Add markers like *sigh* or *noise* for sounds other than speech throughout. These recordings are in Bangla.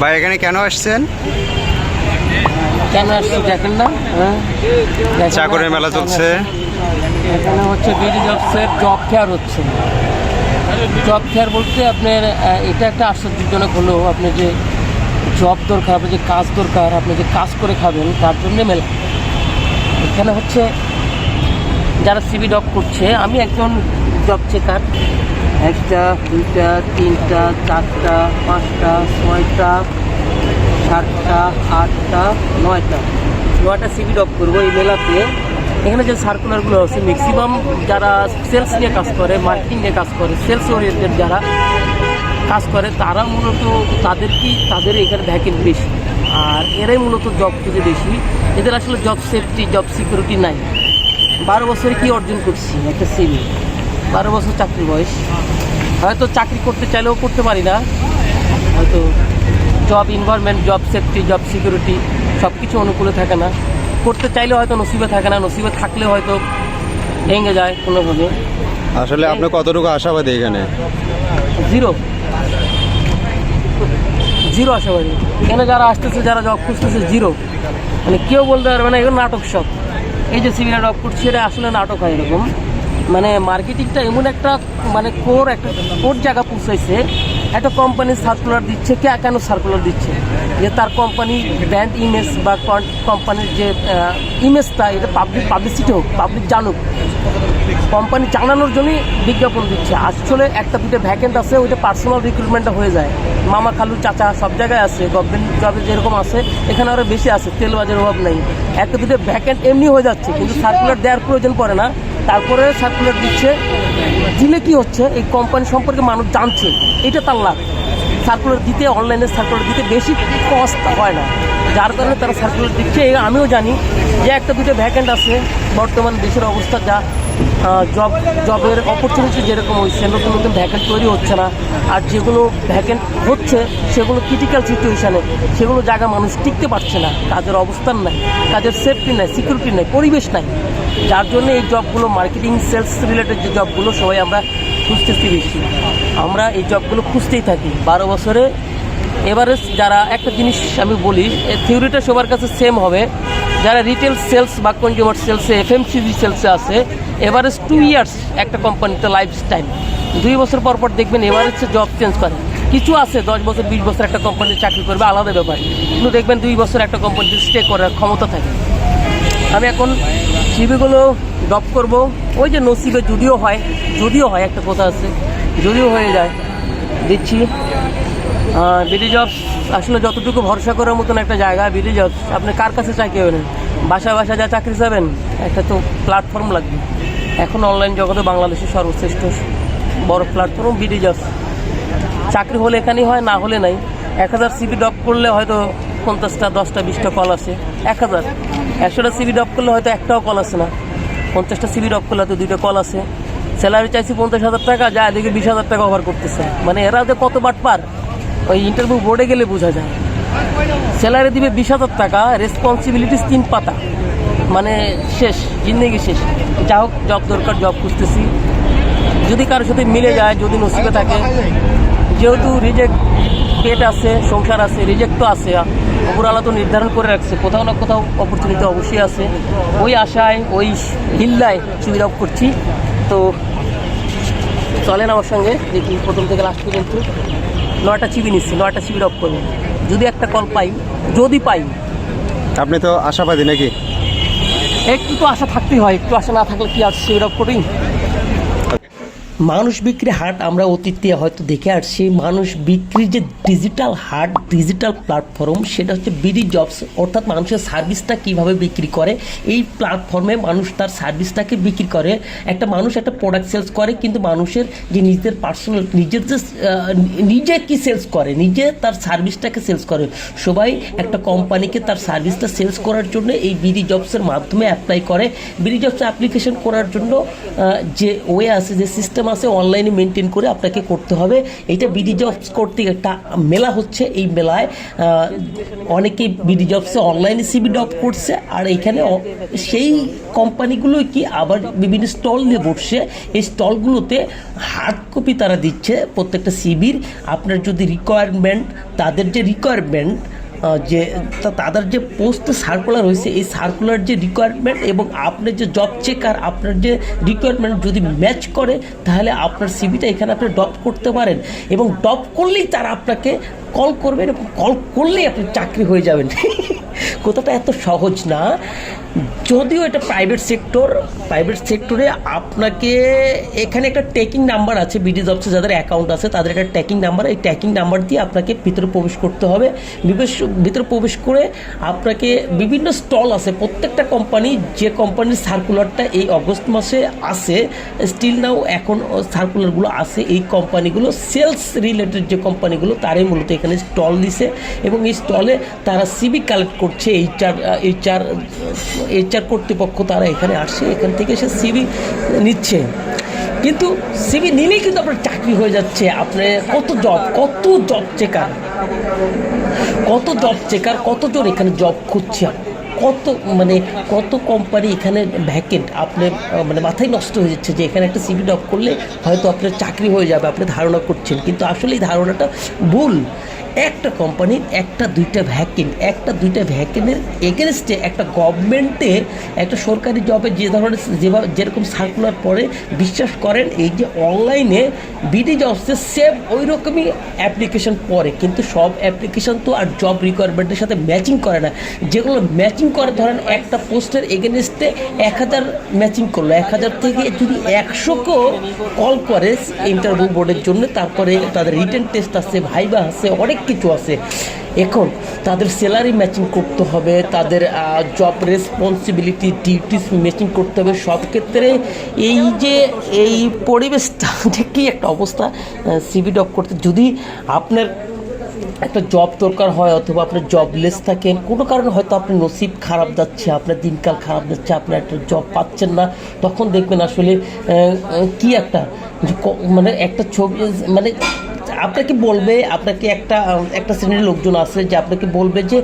ভাই এখানে কেন আসছেন? কেন আসছে দেখেন না হ্যাঁ? চাকরের মেলা চলছে। এখানে হচ্ছে বিডি জবসের জব ফেয়ার হচ্ছে। জব ফেয়ার বলতে আপনার এটা একটা আশ্চর্যজনক হলো আপনি যে জব দরকার আপনার যে কাজ দরকার আপনি যে কাজ করে খাবেন তার জন্য মেলা। এখানে হচ্ছে যারা সিবি জব করছে আমি একজন জব চেকার একটা, দুইটা, তিনটা, চারটা, পাঁচটা, ছয়টা, সাতটা, আটটা, নয়টা। নয়টা সিবি ডপ করব এই মেলাতে। এখানে যে সার্কুলারগুলো আছে ম্যাক্সিমাম যারা সেলস নিয়ে কাজ করে মার্কেটিং নিয়ে কাজ করে সেলস ওরিয়েন্টেড যারা কাজ করে, তারা মূলত তাদেরকেই তাদের এখানে ভ্যাকেন্ট বেশি। আর এরাই মূলত জব খুঁজে বেশি। এদের আসলে জব সেফটি জব সিকিউরিটি নাই। বারো বছরে কি অর্জন করছি একটা সিবি বারো বছর চাকরির বয়স। হয়তো চাকরি করতে চাইলেও করতে পারি না। হয়তো job environment job safety job security সব কিছু অনুকূলে থাকে না। করতে চাইলে হয়তো নসিবে থাকে না। নসিবে থাকলে হয়তো ভেঙে যায় কোনোভাবে। আসলে আপনি কতটুকু আশাবাদী এখানে? জিরো জিরো আশাবাদী। এখানে যারা আসতেছে যারা জব খুঁজতেছে জিরো মানে কেউ বলতে পারবে না এগুলো নাটক সব। এই যে সিভিল জব করছে এটা আসলে নাটক হয় এরকম। মানে মার্কেটিংটা এমন একটা মানে কোর একটা কোর জায়গা পৌঁছাইছে। একটা কোম্পানি সার্কুলার দিচ্ছে কে কেন সার্কুলার দিচ্ছে? যে তার কোম্পানি ব্র্যান্ড ইমেজ বা কোম্পানির যে ইমেজটা এটা পাবলিক পাবলিসিটি হোক পাবলিক জানুক কোম্পানি জানানোর জন্যই বিজ্ঞাপন দিচ্ছে। আসলে একটা দুটো ভ্যাকেন্ট আছে ওইটা পার্সোনাল রিক্রুটমেন্টটা হয়ে যায়। মামা খালু চাচা সব জায়গায় আছে গভর্নমেন্ট জবে যেরকম আছে এখানে আরও বেশি আছে তেল বাজার অভাব নেই। একটা দুটো ভ্যাকেন্ট এমনি হয়ে যাচ্ছে কিন্তু সার্কুলার দেওয়ার প্রয়োজন পড়ে না। তারপরে সার্কুলার দিচ্ছে। দিলে কি হচ্ছে? এই কোম্পানি সম্পর্কে মানুষ জানছে। এটা তার লাভ। সার্কুলার দিতে অনলাইনে সার্কুলার দিতে বেশি কস্ট হয় না। যার কারণে তারা সার্কুলার দিচ্ছে। আমিও জানি যে একটা দুটো ভ্যাকেন্ট আছে। বর্তমান দেশের অবস্থা যা জব জবের অপরচুনিটি যেরকম হচ্ছে নতুন নতুন ভ্যাকেন্ট তৈরি হচ্ছে না। আর যেগুলো ভ্যাকেন্ট হচ্ছে, সেগুলো ক্রিটিক্যাল সিচুয়েশানে সেগুলো জায়গা মানুষ টিকতে পারছে না। কাজের অবস্থান নাই, কাজের সেফটি নাই সিকিউরিটি নাই, পরিবেশ নাই। যার জন্য এই জবগুলো মার্কেটিং সেলস রিলেটেড যে জবগুলো সবাই আমরা খুঁজতেছি বেশি। আমরা এই জবগুলো খুঁজতেই থাকি। বারো বছরে এভারেজ যারা, একটা জিনিস আমি বলি থিওরিটা সবার কাছে সেম হবে। যারা রিটেল সেলস বা কনজিউমার সেলসে এফএমসিজি সেলসে আছে এভারেজ টু ইয়ার্স একটা কোম্পানিতে লাইফ টাইম দুই বছর পর পর দেখবেন এভারেজে জব চেঞ্জ করে। কিছু আছে, দশ বছর, বিশ বছর একটা কোম্পানিতে চাকরি করবে, আলাদা ব্যাপার। কিন্তু দেখবেন দুই বছর একটা কোম্পানিতে স্টে করার ক্ষমতা থাকে। আমি এখন সিবিগুলো ড্রপ করব। ওই যে নসিবে যদিও হয় যদিও হয় একটা কথা আছে, যদিও হয়ে যায়, দিচ্ছি। বিডি জবস আসলে যতটুকু ভরসা করার মতন একটা জায়গা বিডি জবস আপনি কার কাছে চাকরি হবেন বাসা বাসা যা চাকরি যাবেন একটা তো প্ল্যাটফর্ম লাগবে। এখন অনলাইন জগতে বাংলাদেশের সর্বশ্রেষ্ঠ বড় প্ল্যাটফর্ম বিডি জবস চাকরি হলে এখানেই হয়, না হলে নাই। এক হাজার সিবি ড্রপ করলে হয়তো পঞ্চাশটা, দশটা, বিশটা কল আসে। এক হাজার। একশোটা সিবি ড্রপ করলে হয়তো একটাও কল আসে না। পঞ্চাশটা সিবি ড্রপ করলে হয়তো দুইটা কল আসে। স্যালারি চাইছি পঞ্চাশ হাজার টাকা, যা এদিকে বিশ হাজার টাকা ওভার করতেছে। মানে এরা যে কত বাট পার, ওই ইন্টারভিউ বোর্ডে গেলে বোঝা যায়। স্যালারি দিবে বিশ হাজার টাকা রেসপন্সিবিলিটিস তিন পাতা। মানে শেষ, জিন্দেগি শেষ। যা হোক জব দরকার জব খুঁজতেছি। যদি কারোর সাথে মিলে যায়, যদি নসিবে থাকে। যেহেতু রিজেক্ট পেট আছে, সংসার আছে রিজেক্ট তো আছে। উপরালা তো নির্ধারণ করে রাখছে। কোথাও না কোথাও অপরচুনিটি অবশ্যই আছে। ওই আশায়, ওই হিল্লায় সুবিধা করছি। তো চলেন আমার সঙ্গে, দেখি প্রথম থেকে লাস্ট পর্যন্ত। নয়টা চিবি নিচ্ছি, নয়টা চিবি অফ করব। যদি একটা কল পাই, যদি পাই। আপনি তো আশাবাদী নাকি? একটু তো আশা থাকতেই হয় একটু আশা না থাকলে কি আর সেরকম করি মানুষ বিক্রি হাট আমরা অতীতে হয়তো দেখে আসছি। মানুষ বিক্রির যে ডিজিটাল হাট ডিজিটাল প্ল্যাটফর্ম সেটা হচ্ছে বিডি জবস অর্থাৎ মানুষের সার্ভিসটা কীভাবে বিক্রি করে। এই প্ল্যাটফর্মে মানুষ তার সার্ভিসটাকে বিক্রি করে। একটা মানুষ একটা প্রোডাক্ট সেলস করে, কিন্তু মানুষের যে নিজের পার্সোনাল নিজের যে নিজে কি সেলস করে, নিজে তার সার্ভিসটাকে সেলস করে। সবাই একটা কোম্পানিকে তার সার্ভিসটা সেলস করার জন্য এই বিডি জবসের মাধ্যমে অ্যাপ্লাই করে। বিডি জবস অ্যাপ্লিকেশন করার জন্য যে ওয়ে আছে, যে সিস্টেম আছে অনলাইনে মেনটেন করে আপনাকে করতে হবে। এইটা বিডি জবস কর্তৃক একটা মেলা হচ্ছে এই মেলায়। অনেকে বিডি জবসে অনলাইনে সিবি ডপ করছে আর এখানে সেই কোম্পানিগুলো কি আবার বিভিন্ন স্টল নিয়ে বসছে। এই স্টলগুলোতে হার্ড কপি তারা দিচ্ছে প্রত্যেকটা সিবির আপনার যদি রিকোয়ারমেন্ট তাদের যে রিকোয়ারমেন্ট যে তাদের যে পোস্ট সার্কুলার হয়েছে এই সার্কুলার যে রিকোয়ারমেন্ট এবং আপনার যে জব চেকার আপনার যে রিকোয়ারমেন্ট যদি ম্যাচ করে, তাহলে আপনার সিভিটা এখানে আপনি ডপ করতে পারেন। এবং ডপ করলেই তারা আপনাকে কল করবেন এবং কল করলেই আপনি চাকরি হয়ে যাবেন। *laughs* কথাটা এত সহজ না। যদিও এটা প্রাইভেট সেক্টর প্রাইভেট সেক্টরে আপনাকে এখানে একটা টেকিং নাম্বার আছে বিডি জবসে যাদের অ্যাকাউন্ট আছে, তাদের একটা ট্যাকিং নাম্বার এই ট্যাকিং নাম্বার দিয়ে আপনাকে ভিতরে প্রবেশ করতে হবে। ভিতরে প্রবেশ করে আপনাকে বিভিন্ন স্টল আছে, প্রত্যেকটা কোম্পানি যে কোম্পানির সার্কুলারটা এই অগস্ট মাসে আছে স্টিল নাও এখন সার্কুলারগুলো আছে, এই কোম্পানিগুলো সেলস রিলেটেড যে কোম্পানিগুলো তারাই মূলত এখানে স্টল দিছে এবং এই স্টলে তারা সিবি কালেক্ট করছে এইচআর এইচআর এইচআর কর্তৃপক্ষ তারা এখানে আসছে, এখান থেকে এসে সিবি নিচ্ছে। কিন্তু সিবি নিলেই কিন্তু আপনার চাকরি হয়ে যাচ্ছে। আপনি কত জব কত জব চেকার কত জব চেকার কতজন এখানে জব খুঁজছে কত মানে কত কোম্পানি এখানে ভ্যাকেন্ট আপনি মানে মাথায় নষ্ট হয়ে যাচ্ছে যে এখানে একটা সিভি ডপ করলে হয়তো আপনার চাকরি হয়ে যাবে, আপনি ধারণা করছেন। কিন্তু আসলে এই ধারণাটা ভুল। একটা কোম্পানির একটা দুইটা ভ্যাকেন্ট একটা দুইটা ভ্যাকেন্টের এগেনস্টে একটা গভর্নমেন্টে একটা সরকারি জবে যে ধরনের যেভাবে, যেরকম সার্কুলার পড়ে বিশ্বাস করেন, এই যে অনলাইনে বিডি জবসে সেম ওই রকমই অ্যাপ্লিকেশন পড়ে কিন্তু সব অ্যাপ্লিকেশন তো আর জব রিকোয়ারমেন্টের সাথে ম্যাচিং করে না। যেগুলো ম্যাচিং করে, ধরেন একটা পোস্টের এগেনস্টে এক হাজার ম্যাচিং করল। এক হাজার থেকে যদি একশোকেও কল করে ইন্টারভিউ বোর্ডের জন্য, তারপরে তাদের রিটেন টেস্ট আছে ভাইবা আছে, অনেক কিছু আছে। এখন তাদের স্যালারি ম্যাচিং করতে হবে, তাদের জব রেসপন্সিবিলিটি ডিউটিস ম্যাচিং করতে হবে। সব ক্ষেত্রে এই যে, এই পরিবেশটা *laughs* কী একটা অবস্থা সিভি ডপ করতে। যদি আপনার একটা জব দরকার হয় অথবা আপনার জবলেস থাকেন, কোনো কারণে হয়তো আপনার নসিব খারাপ যাচ্ছে, আপনার দিনকাল খারাপ যাচ্ছে আপনার একটা জব পাচ্ছেন না, তখন দেখবেন আসলে কি একটা মানে একটা ছবি মানে আপনাকে বলবে, আপনাকে একটা একটা শ্রেণির লোকজন আছে যে আপনাকে বলবে যে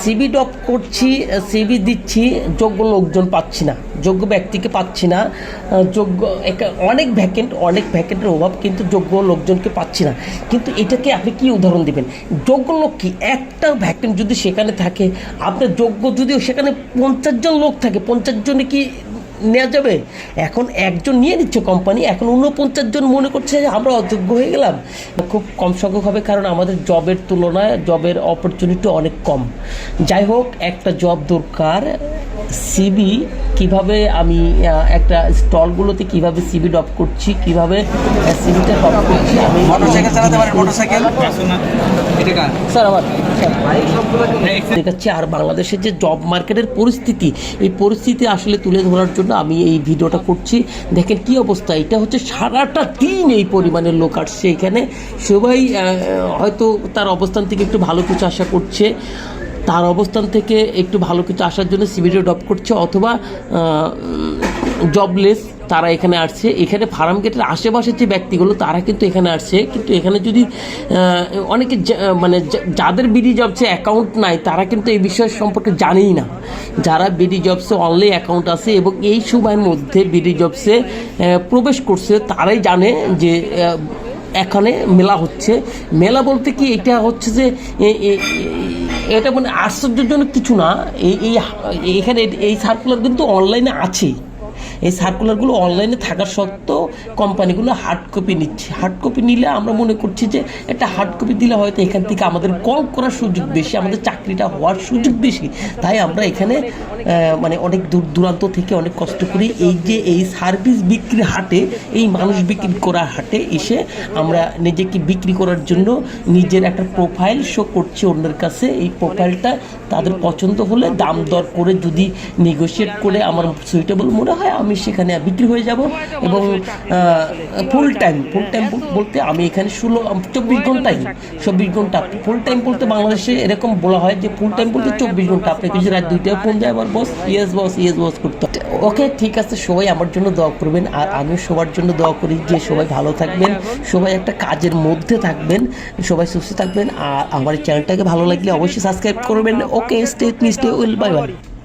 সিবি ডপ করছি সিবি দিচ্ছি, যোগ্য লোকজন পাচ্ছি না, যোগ্য ব্যক্তিকে পাচ্ছি না যোগ্য অনেক ভ্যাকেন্ট অনেক ভ্যাকেন্টের অভাব কিন্তু যোগ্য লোকজনকে পাচ্ছি না। কিন্তু এটাকে আপনি কি উদাহরণ দেবেন? যোগ্য লোক কি? একটা ভ্যাকেন্ট যদি সেখানে থাকে, আপনার যোগ্য যদিও সেখানে পঞ্চাশ জন লোক থাকে, পঞ্চাশ জনে কি নেওয়া যাবে? এখন একজন নিয়ে নিচ্ছে কোম্পানি এখন উনপঞ্চাশ জন মনে করছে যে আমরা অযোগ্য হয়ে গেলাম। খুব কম সংখ্যক হবে কারণ আমাদের জবের তুলনায় জবের অপরচুনিটি অনেক কম। যাই হোক, একটা জব দরকার। সিবি কীভাবে আমি একটা স্টলগুলোতে কীভাবে সিবি ডপ করছি কীভাবে সিবিটা ডপ করছি আমি মোটরসাইকেল চালাতে পারেন মোটরসাইকেল স্যার আমার দেখাচ্ছি আর বাংলাদেশের যে জব মার্কেটের পরিস্থিতি এই পরিস্থিতি আসলে তুলে ধরার জন্য আমি এই ভিডিওটা করছি। দেখেন কি অবস্থা এটা হচ্ছে সারাটা দিন এই পরিমাণের লোক আসছে এখানে। সবাই হয়তো তার অবস্থান থেকে একটু ভালো কিছু আশা করছে। তার অবস্থান থেকে একটু ভালো কিছু আসার জন্য সিভিডিও ড্রপ করছে, অথবা জবলেস তারা এখানে আসছে। এখানে ফার্ম গেটের আশেপাশের যে ব্যক্তিগুলো, তারা কিন্তু এখানে আসছে। কিন্তু এখানে যদি অনেকে মানে যাদের বিডি জবসে অ্যাকাউন্ট নাই, তারা কিন্তু এই বিষয় সম্পর্কে জানেই না। যারা বিডি জবসে অনলি অ্যাকাউন্ট আছে এবং এই সময়ের মধ্যে বিডি জবসে প্রবেশ করছে, তারাই জানে যে এখানে মেলা হচ্ছে। মেলা বলতে কি, এটা হচ্ছে যে এটা মানে আশ্চর্যজনক কিছু না। এই এখানে এই সার্কুলার কিন্তু অনলাইনে আছেই এই সার্কুলারগুলো অনলাইনে থাকা সত্ত্বেও কোম্পানিগুলো হার্ড কপি নিচ্ছে। হার্ড কপি নিলে আমরা মনে করছি যে একটা হার্ড কপি দিলে হয়তো এখান থেকে আমাদের কল করার সুযোগ বেশি, আমাদের চাকরিটা হওয়ার সুযোগ বেশি। তাই আমরা এখানে মানে অনেক দূর দূরান্ত থেকে অনেক কষ্ট করি এই যে এই সার্ভিস বিক্রির হাটে, এই মানুষ বিক্রি করার হাটে এসে আমরা নিজেকে বিক্রি করার জন্য নিজের একটা প্রোফাইল শো করছি অন্যের কাছে। এই প্রোফাইলটা তাদের পছন্দ হলে দাম দর করে যদি নেগোশিয়েট করে আমার সুইটেবল মনে হয় আমি আমি সেখানে বিক্রি হয়ে যাব এবং ফুল টাইম ফুল টাইম বলতে আমি এখানে ষোলো, চব্বিশ ঘন্টাই, চব্বিশ ঘণ্টা ফুল টাইম বলতে বাংলাদেশে এরকম বলা হয় যে ফুল টাইম বলতে চব্বিশ ঘণ্টা। আপনাকে যদি রাত দুইটায় ফোন যায় আমার boss yes boss yes boss করতে ওকে ঠিক আছে, সবাই আমার জন্য দোয়া করবেন। আর আমিও সবার জন্য দোয়া করি যে সবাই ভালো থাকবেন, সবাই একটা কাজের মধ্যে থাকবেন, সবাই সুস্থ থাকবেন। আর আমার চ্যানেলটাকে ভালো লাগলে অবশ্যই সাবস্ক্রাইব করবেন। ওকে স্টে মিস্টে উইল বাই বাই